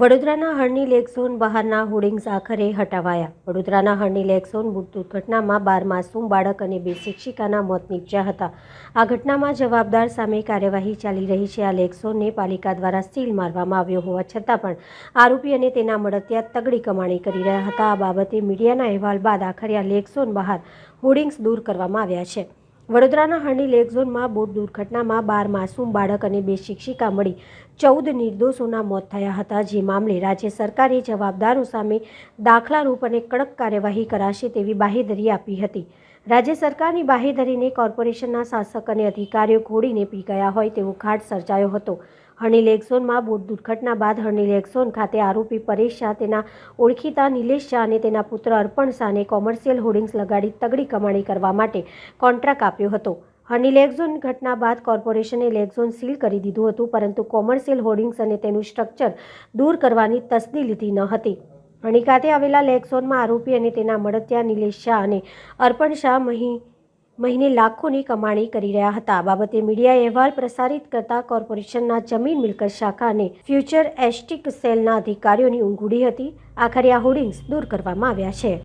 વડોદરાના Harni lake zone બહારના hoardings આખરે હટાવાયા. વડોદરાના હરણી લેક ઝોન દુર્ઘટનામાં બાર માસૂમ બાળક અને બે શિક્ષિકાના મોત નીપજ્યા હતા. આ ઘટનામાં જવાબદાર સામે કાર્યવાહી ચાલી રહી છે. આ લેક ઝોનને પાલિકા દ્વારા સીલ મારવામાં આવ્યો હોવા છતાં પણ આરોપી અને તેના મળતિયા તગડી કમાણી કરી રહ્યા હતા. આ બાબતે મીડિયાના અહેવાલ બાદ આખરે આ લેક ઝોન બહાર હોર્ડિંગ્સ દૂર કરવામાં આવ્યા છે. વડોદરાના હરણી લેક ઝોનમાં બોટ દુર્ઘટનામાં બાર માસૂમ બાળક અને બે શિક્ષિકા મળી. ચૌદ નિર્દોષોના મોત થયા હતા. જે મામલે રાજ્ય સરકારે જવાબદારો સામે દાખલારૂપ અને કડક કાર્યવાહી કરાશે તેવી બાહેધરી આપી હતી. રાજ્ય સરકારની બાહેધરીને કોર્પોરેશનના શાસક અને અધિકારીઓ ઘોડીને પી ગયા હોય તેવો ઘાટ સર્જાયો હતો. હરણી લેક બોટ દુર્ઘટના બાદ હર્નિલ લેક ખાતે આરોપી પરેશ શાહ, તેના ઓળખીતા નિલેશ શાહ અને તેના પુત્ર અર્પણ શાહને કોમર્શિયલ હોર્ડિંગ્સ લગાડી તગડી કમાણી કરવા માટે કોન્ટ્રાક્ટ આપ્યો હતો. હર્નિલ એક્ઝોન ઘટના બાદ કોર્પોરેશને લેક્ઝોન સીલ કરી દીધું હતું, પરંતુ કોમર્શિયલ હોર્ડિંગ્સ અને તેનું સ્ટ્રક્ચર દૂર કરવાની તસદી લીધી ન હતી. હણી ખાતે આવેલા લેક્ઝોનમાં આરોપી અને તેના મળતિયા નિલેશ શાહ અને અર્પણ શાહ મહી મહિને લાખોની કમાણી કરી રહ્યા હતા. બાબતે મીડિયાએ અહેવાલ પ્રસારિત કરતા કોર્પોરેશનના જમીન મિલકત શાખા અને ફ્યુચર એસ્ટિક સેલના અધિકારીઓની ઊંઘ ઉડી હતી. આખરે આ હોર્ડિંગ્સ દૂર કરવામાં આવ્યા છે.